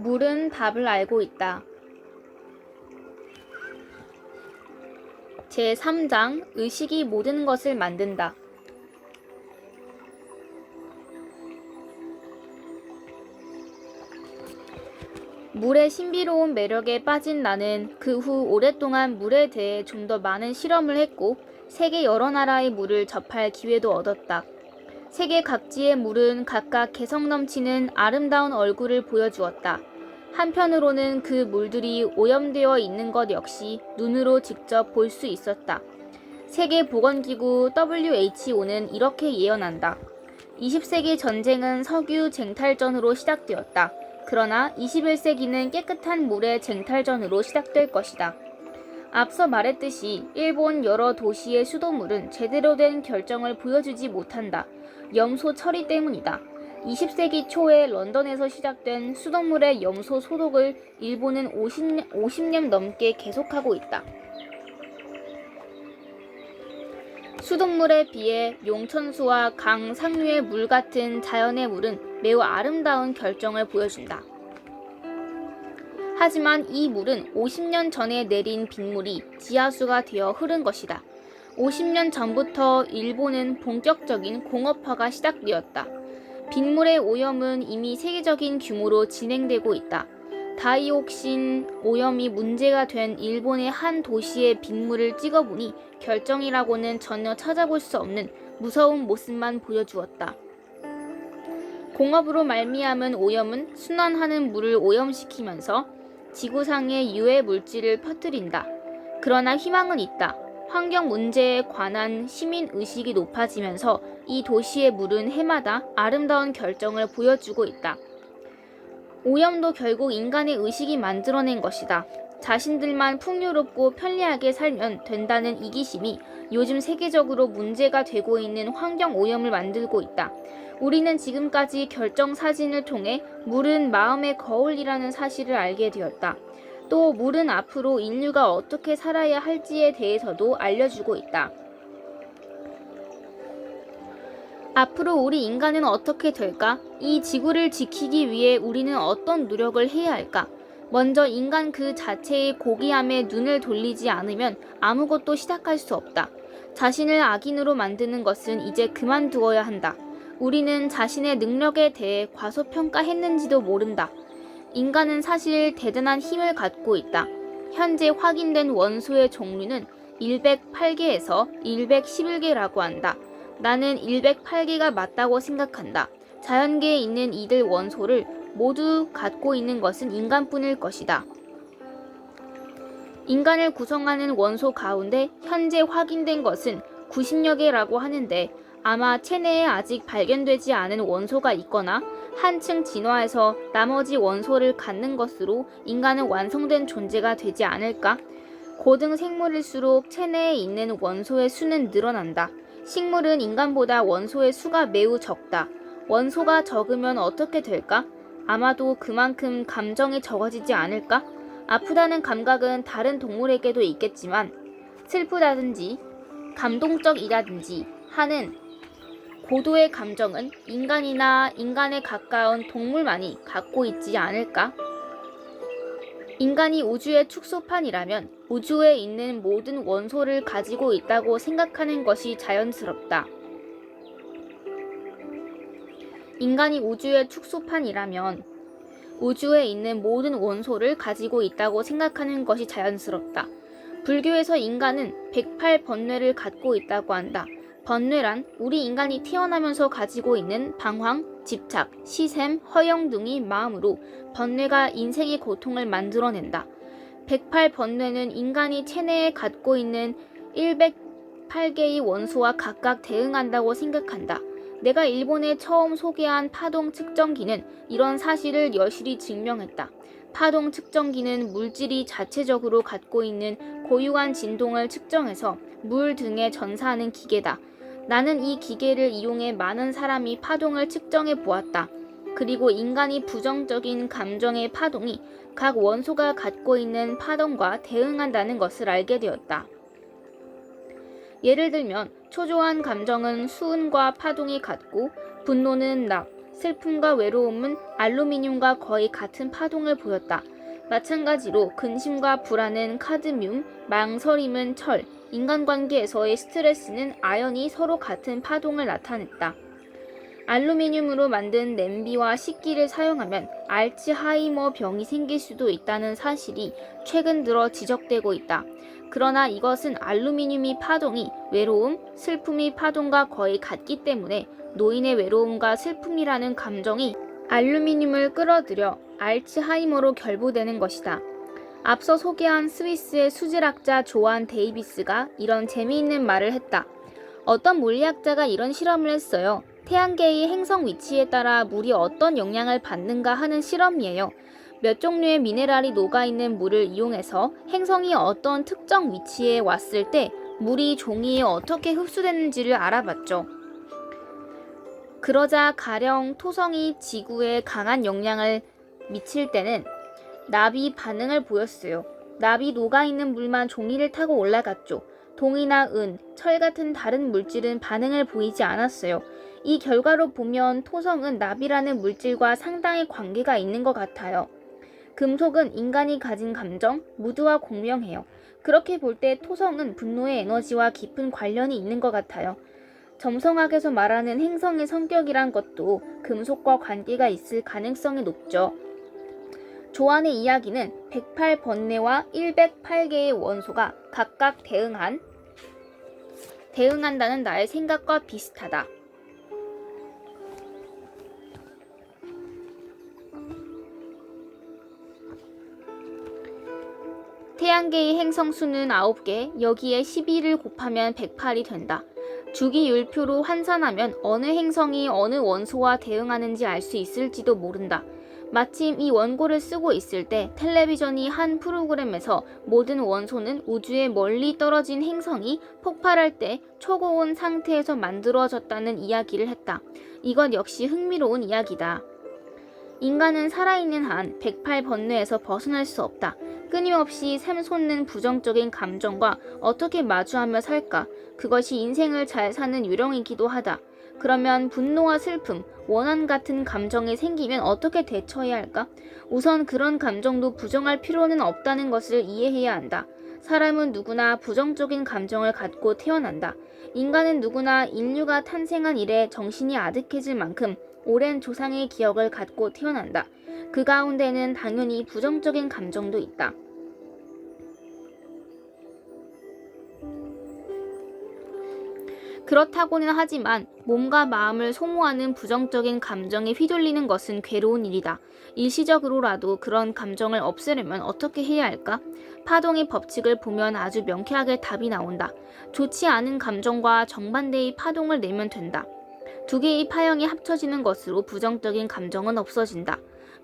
물은 답을 알고 있다. 제3장 의식이 모든 것을 만든다. 물의 신비로운 매력에 빠진 나는 그 후 오랫동안 물에 대해 좀 더 많은 실험을 했고 세계 여러 나라의 물을 접할 기회도 얻었다. 세계 각지의 물은 각각 개성 넘치는 아름다운 얼굴을 보여주었다. 한편으로는 그 물들이 오염되어 있는 것 역시 눈으로 직접 볼 수 있었다. 세계보건기구 WHO는 이렇게 예언한다. 20세기 전쟁은 석유 쟁탈전으로 시작되었다. 그러나 21세기는 깨끗한 물의 쟁탈전으로 시작될 것이다. 앞서 말했듯이 일본 여러 도시의 수돗물은 제대로 된 결정을 보여주지 못한다. 염소 처리 때문이다. 20세기 초에 런던에서 시작된 수돗물의 염소 소독을 일본은 50년, 50년 넘게 계속하고 있다. 수돗물에 비해 용천수와 강, 상류의 물 같은 자연의 물은 매우 아름다운 결정을 보여준다. 하지만 이 물은 50년 전에 내린 빗물이 지하수가 되어 흐른 것이다. 50년 전부터 일본은 본격적인 공업화가 시작되었다. 빗물의 오염은 이미 세계적인 규모로 진행되고 있다. 다이옥신 오염이 문제가 된 일본의 한 도시의 빗물을 찍어보니 결정이라고는 전혀 찾아볼 수 없는 무서운 모습만 보여주었다. 공업으로 말미암은 오염은 순환하는 물을 오염시키면서 지구상의 유해 물질을 퍼뜨린다. 그러나 희망은 있다. 환경 문제에 관한 시민 의식이 높아지면서 이 도시의 물은 해마다 아름다운 결정을 보여주고 있다. 오염도 결국 인간의 의식이 만들어낸 것이다. 자신들만 풍요롭고 편리하게 살면 된다는 이기심이 요즘 세계적으로 문제가 되고 있는 환경 오염을 만들고 있다. 우리는 지금까지 결정 사진을 통해 물은 마음의 거울이라는 사실을 알게 되었다. 또 물은 앞으로 인류가 어떻게 살아야 할지에 대해서도 알려주고 있다. 앞으로 우리 인간은 어떻게 될까? 이 지구를 지키기 위해 우리는 어떤 노력을 해야 할까? 먼저 인간 그 자체의 고귀함에 눈을 돌리지 않으면 아무것도 시작할 수 없다. 자신을 악인으로 만드는 것은 이제 그만두어야 한다. 우리는 자신의 능력에 대해 과소평가했는지도 모른다. 인간은 사실 대단한 힘을 갖고 있다. 현재 확인된 원소의 종류는 108개에서 111개라고 한다. 나는 108개가 맞다고 생각한다. 자연계에 있는 이들 원소를 모두 갖고 있는 것은 인간뿐일 것이다. 인간을 구성하는 원소 가운데 현재 확인된 것은 90여 개라고 하는데 아마 체내에 아직 발견되지 않은 원소가 있거나 한층 진화해서 나머지 원소를 갖는 것으로 인간은 완성된 존재가 되지 않을까? 고등 생물일수록 체내에 있는 원소의 수는 늘어난다. 식물은 인간보다 원소의 수가 매우 적다. 원소가 적으면 어떻게 될까? 아마도 그만큼 감정이 적어지지 않을까? 아프다는 감각은 다른 동물에게도 있겠지만 슬프다든지 감동적이라든지 하는 고도의 감정은 인간이나 인간에 가까운 동물만이 갖고 있지 않을까? 인간이 우주의 축소판이라면 우주에 있는 모든 원소를 가지고 있다고 생각하는 것이 자연스럽다. 인간이 우주의 축소판이라면 우주에 있는 모든 원소를 가지고 있다고 생각하는 것이 자연스럽다. 불교에서 인간은 108번뇌를 갖고 있다고 한다. 번뇌란 우리 인간이 태어나면서 가지고 있는 방황, 집착, 시샘, 허영 등이 마음으로 번뇌가 인생의 고통을 만들어낸다. 108 번뇌는 인간이 체내에 갖고 있는 108개의 원소와 각각 대응한다고 생각한다. 내가 일본에 처음 소개한 파동 측정기는 이런 사실을 여실히 증명했다. 파동 측정기는 물질이 자체적으로 갖고 있는 고유한 진동을 측정해서 물 등에 전사하는 기계다. 나는 이 기계를 이용해 많은 사람이 파동을 측정해 보았다. 그리고 인간이 부정적인 감정의 파동이 각 원소가 갖고 있는 파동과 대응한다는 것을 알게 되었다. 예를 들면 초조한 감정은 수은과 파동이 같고 분노는 낙, 슬픔과 외로움은 알루미늄과 거의 같은 파동을 보였다. 마찬가지로 근심과 불안은 카드뮴, 망설임은 철, 인간관계에서의 스트레스는 아연이 서로 같은 파동을 나타냈다. 알루미늄으로 만든 냄비와 식기를 사용하면 알츠하이머 병이 생길 수도 있다는 사실이 최근 들어 지적되고 있다. 그러나 이것은 알루미늄이 파동이 외로움, 슬픔이 파동과 거의 같기 때문에 노인의 외로움과 슬픔이라는 감정이 알루미늄을 끌어들여 알츠하이머로 결부되는 것이다. 앞서 소개한 스위스의 수질학자 조안 데이비스가 이런 재미있는 말을 했다. 어떤 물리학자가 이런 실험을 했어요. 태양계의 행성 위치에 따라 물이 어떤 영향을 받는가 하는 실험이에요. 몇 종류의 미네랄이 녹아있는 물을 이용해서 행성이 어떤 특정 위치에 왔을 때 물이 종이에 어떻게 흡수되는지를 알아봤죠. 그러자 가령 토성이 지구에 강한 영향을 미칠 때는 나비 반응을 보였어요. 나비 녹아있는 물만 종이를 타고 올라갔죠. 동이나 은, 철 같은 다른 물질은 반응을 보이지 않았어요. 이 결과로 보면 토성은 나비라는 물질과 상당히 관계가 있는 것 같아요. 금속은 인간이 가진 감정, 무드와 공명해요. 그렇게 볼 때 토성은 분노의 에너지와 깊은 관련이 있는 것 같아요. 점성학에서 말하는 행성의 성격이란 것도 금속과 관계가 있을 가능성이 높죠. 조안의 이야기는 108번뇌와 108개의 원소가 각각 대응한 대응한다는 나의 생각과 비슷하다. 태양계의 행성 수는 9개, 여기에 12를 곱하면 108이 된다. 주기율표로 환산하면 어느 행성이 어느 원소와 대응하는지 알 수 있을지도 모른다. 마침 이 원고를 쓰고 있을 때 텔레비전이 한 프로그램에서 모든 원소는 우주에 멀리 떨어진 행성이 폭발할 때 초고온 상태에서 만들어졌다는 이야기를 했다. 이것 역시 흥미로운 이야기다. 인간은 살아있는 한 108번뇌에서 벗어날 수 없다. 끊임없이 샘솟는 부정적인 감정과 어떻게 마주하며 살까? 그것이 인생을 잘 사는 요령이기도 하다. 그러면 분노와 슬픔, 원한 같은 감정이 생기면 어떻게 대처해야 할까? 우선 그런 감정도 부정할 필요는 없다는 것을 이해해야 한다. 사람은 누구나 부정적인 감정을 갖고 태어난다. 인간은 누구나 인류가 탄생한 이래 정신이 아득해질 만큼 오랜 조상의 기억을 갖고 태어난다. 그 가운데는 당연히 부정적인 감정도 있다. 그렇다고는 하지만 몸과 마음을 소모하는 부정적인 감정에 휘둘리는 것은 괴로운 일이다. 일시적으로라도 그런 감정을 없애려면 어떻게 해야 할까? 파동의 법칙을 보면 아주 명쾌하게 답이 나온다. 좋지 않은 감정과 정반대의 파동을 내면 된다. 두 개의 파형이 합쳐지는 것으로 부정적인 감정은 없어진다.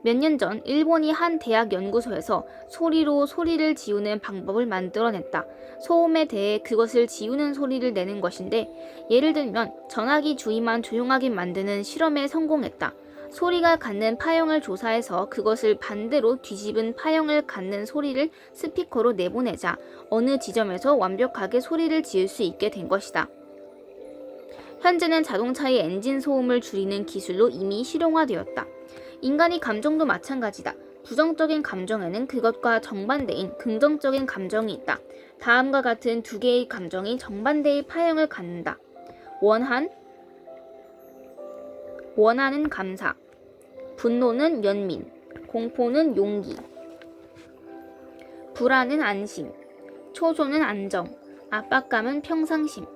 몇 년 전 일본이 한 대학 연구소에서 소리로 소리를 지우는 방법을 만들어냈다. 소음에 대해 그것을 지우는 소리를 내는 것인데 예를 들면 전화기 주위만 조용하게 만드는 실험에 성공했다. 소리가 갖는 파형을 조사해서 그것을 반대로 뒤집은 파형을 갖는 소리를 스피커로 내보내자 어느 지점에서 완벽하게 소리를 지을 수 있게 된 것이다. 현재는 자동차의 엔진 소음을 줄이는 기술로 이미 실용화되었다. 인간의 감정도 마찬가지다. 부정적인 감정에는 그것과 정반대인 긍정적인 감정이 있다. 다음과 같은 두 개의 감정이 정반대의 파형을 갖는다. 원한, 원하는 감사, 분노는 연민, 공포는 용기, 불안은 안심, 초조는 안정, 압박감은 평상심.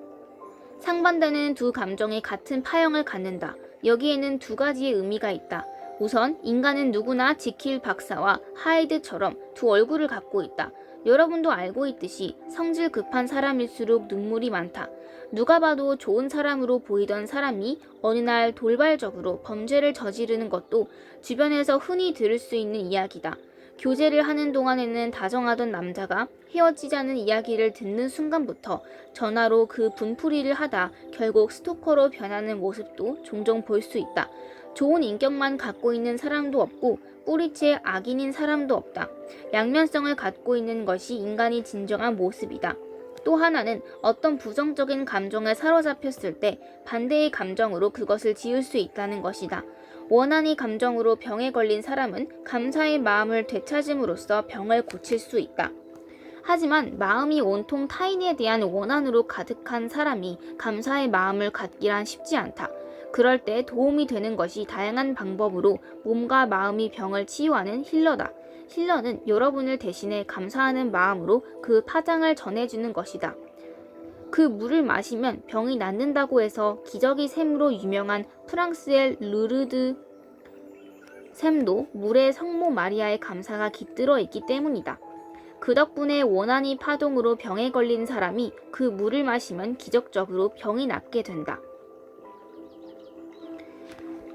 상반되는 두 감정이 같은 파형을 갖는다. 여기에는 두 가지의 의미가 있다. 우선 인간은 누구나 지킬 박사와 하이드처럼 두 얼굴을 갖고 있다. 여러분도 알고 있듯이 성질 급한 사람일수록 눈물이 많다. 누가 봐도 좋은 사람으로 보이던 사람이 어느 날 돌발적으로 범죄를 저지르는 것도 주변에서 흔히 들을 수 있는 이야기다. 교제를 하는 동안에는 다정하던 남자가 헤어지자는 이야기를 듣는 순간부터 전화로 그 분풀이를 하다 결국 스토커로 변하는 모습도 종종 볼 수 있다. 좋은 인격만 갖고 있는 사람도 없고 뿌리째 악인인 사람도 없다. 양면성을 갖고 있는 것이 인간이 진정한 모습이다. 또 하나는 어떤 부정적인 감정에 사로잡혔을 때 반대의 감정으로 그것을 지울 수 있다는 것이다. 원한이 감정으로 병에 걸린 사람은 감사의 마음을 되찾음으로써 병을 고칠 수 있다. 하지만 마음이 온통 타인에 대한 원한으로 가득한 사람이 감사의 마음을 갖기란 쉽지 않다. 그럴 때 도움이 되는 것이 다양한 방법으로 몸과 마음이 병을 치유하는 힐러다. 힐러는 여러분을 대신해 감사하는 마음으로 그 파장을 전해주는 것이다. 그 물을 마시면 병이 낫는다고 해서 기적의 샘으로 유명한 프랑스의 르르드 샘도 물의 성모 마리아의 감사가 깃들어 있기 때문이다. 그 덕분에 원한이 파동으로 병에 걸린 사람이 그 물을 마시면 기적적으로 병이 낫게 된다.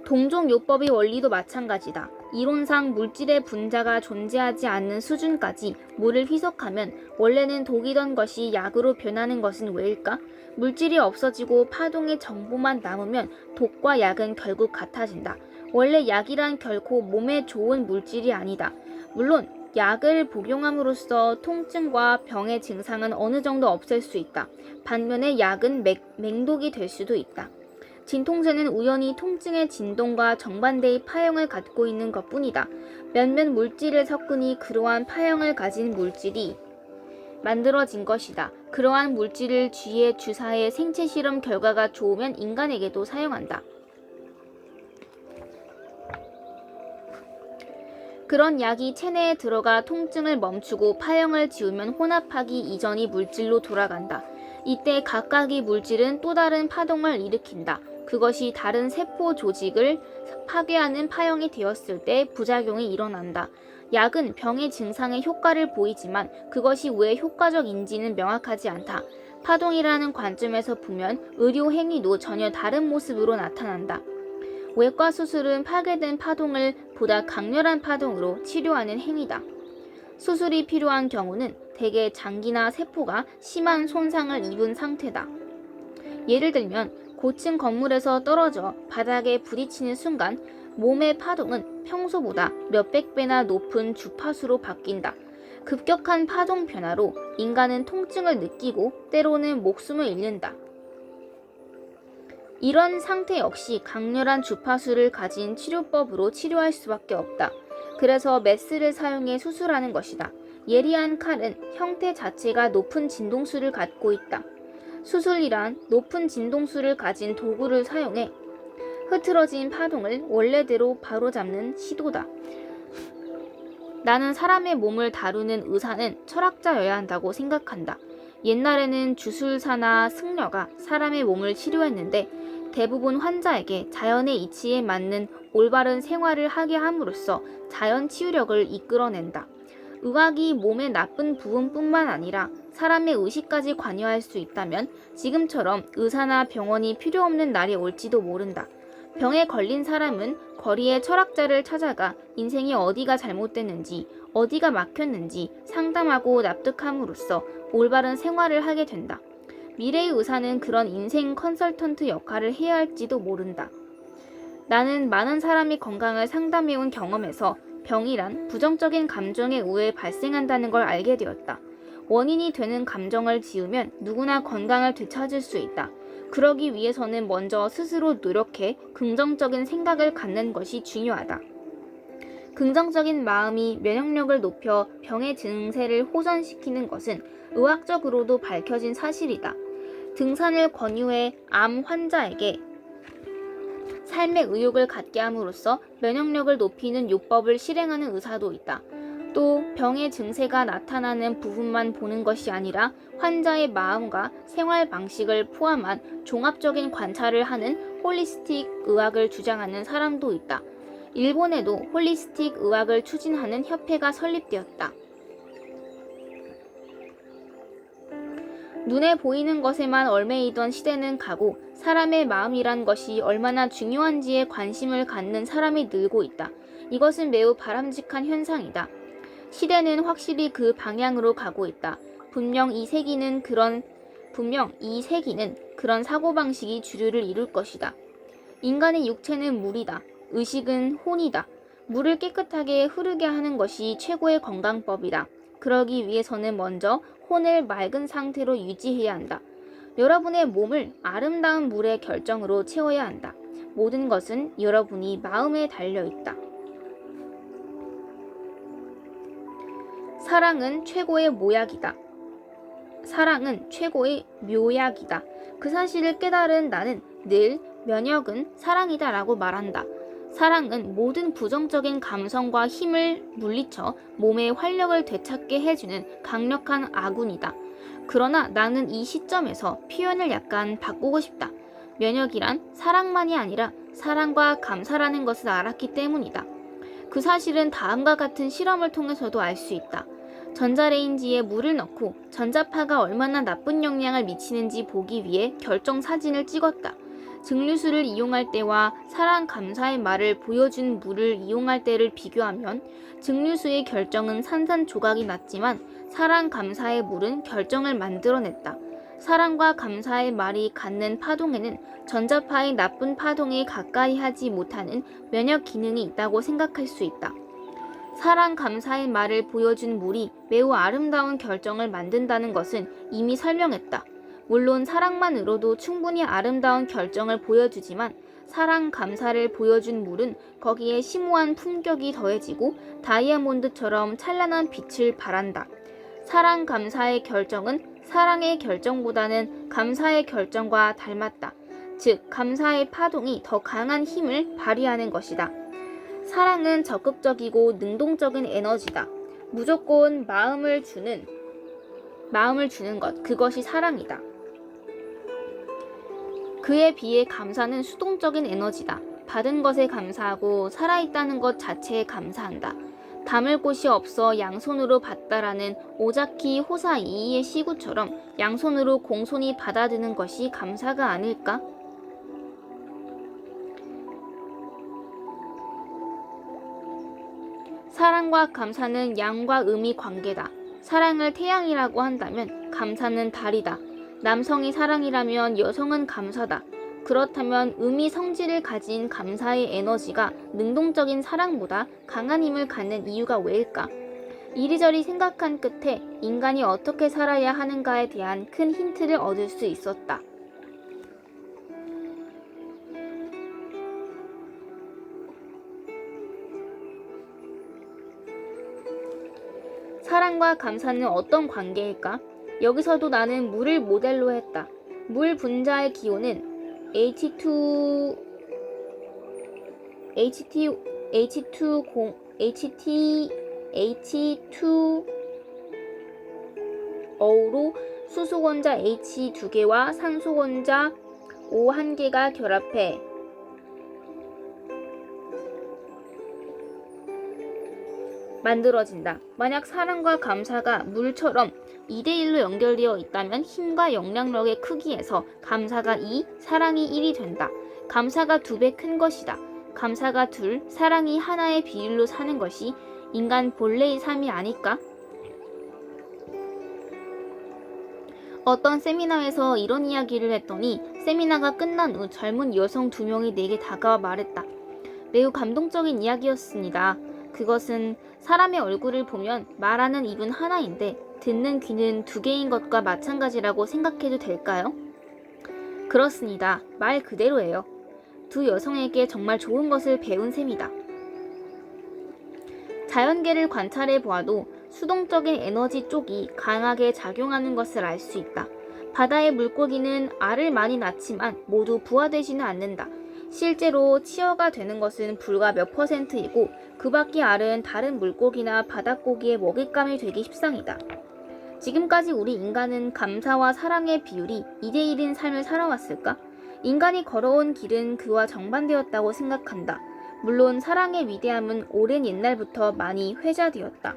동종요법의 원리도 마찬가지다. 이론상 물질의 분자가 존재하지 않는 수준까지 물을 희석하면 원래는 독이던 것이 약으로 변하는 것은 왜일까? 물질이 없어지고 파동의 정보만 남으면 독과 약은 결국 같아진다. 원래 약이란 결코 몸에 좋은 물질이 아니다. 물론 약을 복용함으로써 통증과 병의 증상은 어느 정도 없앨 수 있다. 반면에 약은 맥, 맹독이 될 수도 있다. 진통제는 우연히 통증의 진동과 정반대의 파형을 갖고 있는 것 뿐이다. 몇몇 물질을 섞으니 그러한 파형을 가진 물질이 만들어진 것이다. 그러한 물질을 쥐에 주사해 생체 실험 결과가 좋으면 인간에게도 사용한다. 그런 약이 체내에 들어가 통증을 멈추고 파형을 지우면 혼합하기 이전의 물질로 돌아간다. 이때 각각의 물질은 또 다른 파동을 일으킨다. 그것이 다른 세포 조직을 파괴하는 파형이 되었을 때 부작용이 일어난다. 약은 병의 증상에 효과를 보이지만 그것이 왜 효과적인지는 명확하지 않다. 파동이라는 관점에서 보면 의료 행위도 전혀 다른 모습으로 나타난다. 외과 수술은 파괴된 파동을 보다 강렬한 파동으로 치료하는 행위다. 수술이 필요한 경우는 대개 장기나 세포가 심한 손상을 입은 상태다. 예를 들면 고층 건물에서 떨어져 바닥에 부딪히는 순간 몸의 파동은 평소보다 몇백 배나 높은 주파수로 바뀐다. 급격한 파동 변화로 인간은 통증을 느끼고 때로는 목숨을 잃는다. 이런 상태 역시 강렬한 주파수를 가진 치료법으로 치료할 수밖에 없다. 그래서 메스를 사용해 수술하는 것이다. 예리한 칼은 형태 자체가 높은 진동수를 갖고 있다. 수술이란 높은 진동수를 가진 도구를 사용해 흐트러진 파동을 원래대로 바로잡는 시도다. 나는 사람의 몸을 다루는 의사는 철학자여야 한다고 생각한다. 옛날에는 주술사나 승려가 사람의 몸을 치료했는데 대부분 환자에게 자연의 이치에 맞는 올바른 생활을 하게 함으로써 자연 치유력을 이끌어낸다. 의학이 몸의 나쁜 부분뿐만 아니라 사람의 의식까지 관여할 수 있다면 지금처럼 의사나 병원이 필요 없는 날이 올지도 모른다. 병에 걸린 사람은 거리의 철학자를 찾아가 인생이 어디가 잘못됐는지, 어디가 막혔는지 상담하고 납득함으로써 올바른 생활을 하게 된다. 미래의 의사는 그런 인생 컨설턴트 역할을 해야 할지도 모른다. 나는 많은 사람이 건강을 상담해온 경험에서 병이란 부정적인 감정에 의해 발생한다는 걸 알게 되었다. 원인이 되는 감정을 지우면 누구나 건강을 되찾을 수 있다. 그러기 위해서는 먼저 스스로 노력해 긍정적인 생각을 갖는 것이 중요하다. 긍정적인 마음이 면역력을 높여 병의 증세를 호전시키는 것은 의학적으로도 밝혀진 사실이다. 등산을 권유해 암 환자에게 삶의 의욕을 갖게 함으로써 면역력을 높이는 요법을 실행하는 의사도 있다. 또 병의 증세가 나타나는 부분만 보는 것이 아니라 환자의 마음과 생활 방식을 포함한 종합적인 관찰을 하는 홀리스틱 의학을 주장하는 사람도 있다. 일본에도 홀리스틱 의학을 추진하는 협회가 설립되었다. 눈에 보이는 것에만 얼매이던 시대는 가고 사람의 마음이란 것이 얼마나 중요한지에 관심을 갖는 사람이 늘고 있다. 이것은 매우 바람직한 현상이다. 시대는 확실히 그 방향으로 가고 있다. 분명 이 세기는 그런 분명 이 세기는 그런 사고방식이 주류를 이룰 것이다. 인간의 육체는 물이다. 의식은 혼이다. 물을 깨끗하게 흐르게 하는 것이 최고의 건강법이다. 그러기 위해서는 먼저 혼을 맑은 상태로 유지해야 한다. 여러분의 몸을 아름다운 물의 결정으로 채워야 한다. 모든 것은 여러분이 마음에 달려 있다. 사랑은 최고의 모약이다. 사랑은 최고의 묘약이다. 그 사실을 깨달은 나는 늘 면역은 사랑이다 라고 말한다. 사랑은 모든 부정적인 감성과 힘을 물리쳐 몸의 활력을 되찾게 해주는 강력한 아군이다. 그러나 나는 이 시점에서 표현을 약간 바꾸고 싶다. 면역이란 사랑만이 아니라 사랑과 감사라는 것을 알았기 때문이다. 그 사실은 다음과 같은 실험을 통해서도 알 수 있다. 전자레인지에 물을 넣고 전자파가 얼마나 나쁜 영향을 미치는지 보기 위해 결정 사진을 찍었다. 증류수를 이용할 때와 사랑 감사의 말을 보여준 물을 이용할 때를 비교하면 증류수의 결정은 산산조각이 났지만 사랑 감사의 물은 결정을 만들어냈다. 사랑과 감사의 말이 갖는 파동에는 전자파의 나쁜 파동에 가까이 하지 못하는 면역 기능이 있다고 생각할 수 있다. 사랑 감사의 말을 보여준 물이 매우 아름다운 결정을 만든다는 것은 이미 설명했다. 물론 사랑만으로도 충분히 아름다운 결정을 보여주지만 사랑 감사를 보여준 물은 거기에 심오한 품격이 더해지고 다이아몬드처럼 찬란한 빛을 발한다. 사랑 감사의 결정은 사랑의 결정보다는 감사의 결정과 닮았다. 즉, 감사의 파동이 더 강한 힘을 발휘하는 것이다. 사랑은 적극적이고 능동적인 에너지다. 무조건 마음을 주는 마음을 주는 것 그것이 사랑이다. 그에 비해 감사는 수동적인 에너지다. 받은 것에 감사하고 살아있다는 것 자체에 감사한다. 담을 곳이 없어 양손으로 받다라는 오자키 호사 이이의 시구처럼 양손으로 공손히 받아드는 것이 감사가 아닐까? 사랑과 감사는 양과 음이 관계다. 사랑을 태양이라고 한다면 감사는 달이다. 남성이 사랑이라면 여성은 감사다. 그렇다면 음이 성질을 가진 감사의 에너지가 능동적인 사랑보다 강한 힘을 갖는 이유가 왜일까? 이리저리 생각한 끝에 인간이 어떻게 살아야 하는가에 대한 큰 힌트를 얻을 수 있었다. 사랑과 감사는 어떤 관계일까? 여기서도 나는 물을 모델로 했다. 물 분자의 기호는 H2 HT H2 0 HT H2 O로 수소 원자 H 두 개와 산소 원자 O 한 개가 결합해 만들어진다. 만약 사랑과 감사가 물처럼 2대1로 연결되어 있다면 힘과 영향력의 크기에서 감사가 2, 사랑이 1이 된다. 감사가 두 배 큰 것이다. 감사가 둘, 사랑이 하나의 비율로 사는 것이 인간 본래의 삶이 아닐까? 어떤 세미나에서 이런 이야기를 했더니 세미나가 끝난 후 젊은 여성 두 명이 내게 다가와 말했다. 매우 감동적인 이야기였습니다. 그것은 사람의 얼굴을 보면 말하는 입은 하나인데 듣는 귀는 두 개인 것과 마찬가지라고 생각해도 될까요? 그렇습니다. 말 그대로예요. 두 여성에게 정말 좋은 것을 배운 셈이다. 자연계를 관찰해 보아도 수동적인 에너지 쪽이 강하게 작용하는 것을 알 수 있다. 바다의 물고기는 알을 많이 낳지만 모두 부화되지는 않는다. 실제로 치어가 되는 것은 불과 몇 퍼센트이고 그 밖의 알은 다른 물고기나 바닷고기의 먹잇감이 되기 십상이다. 지금까지 우리 인간은 감사와 사랑의 비율이 2대1인 삶을 살아왔을까? 인간이 걸어온 길은 그와 정반되었다고 생각한다. 물론 사랑의 위대함은 오랜 옛날부터 많이 회자되었다.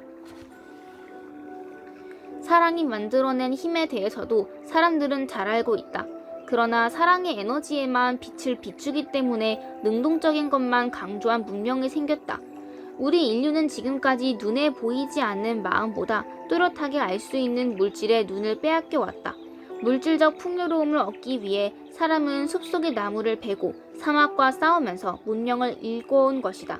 사랑이 만들어낸 힘에 대해서도 사람들은 잘 알고 있다. 그러나 사랑의 에너지에만 빛을 비추기 때문에 능동적인 것만 강조한 문명이 생겼다. 우리 인류는 지금까지 눈에 보이지 않는 마음보다 또렷하게 알 수 있는 물질에 눈을 빼앗겨 왔다. 물질적 풍요로움을 얻기 위해 사람은 숲속의 나무를 베고 사막과 싸우면서 문명을 일궈온 것이다.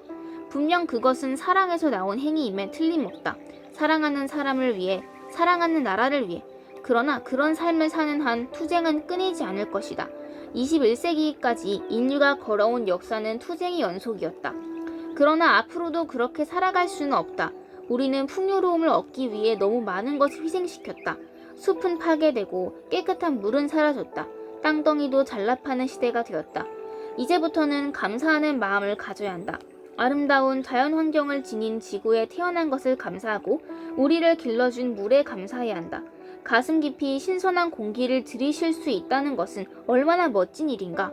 분명 그것은 사랑에서 나온 행위임에 틀림없다. 사랑하는 사람을 위해, 사랑하는 나라를 위해, 그러나 그런 삶을 사는 한 투쟁은 끊이지 않을 것이다. 21세기까지 인류가 걸어온 역사는 투쟁의 연속이었다. 그러나 앞으로도 그렇게 살아갈 수는 없다. 우리는 풍요로움을 얻기 위해 너무 많은 것을 희생시켰다. 숲은 파괴되고 깨끗한 물은 사라졌다. 땅덩이도 잘라파는 시대가 되었다. 이제부터는 감사하는 마음을 가져야 한다. 아름다운 자연 환경을 지닌 지구에 태어난 것을 감사하고 우리를 길러준 물에 감사해야 한다. 가슴 깊이 신선한 공기를 들이쉴 수 있다는 것은 얼마나 멋진 일인가.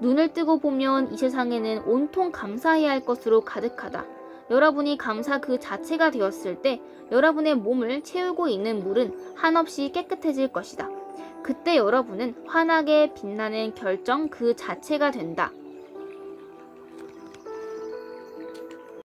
눈을 뜨고 보면 이 세상에는 온통 감사해야 할 것으로 가득하다. 여러분이 감사 그 자체가 되었을 때 여러분의 몸을 채우고 있는 물은 한없이 깨끗해질 것이다. 그때 여러분은 환하게 빛나는 결정 그 자체가 된다.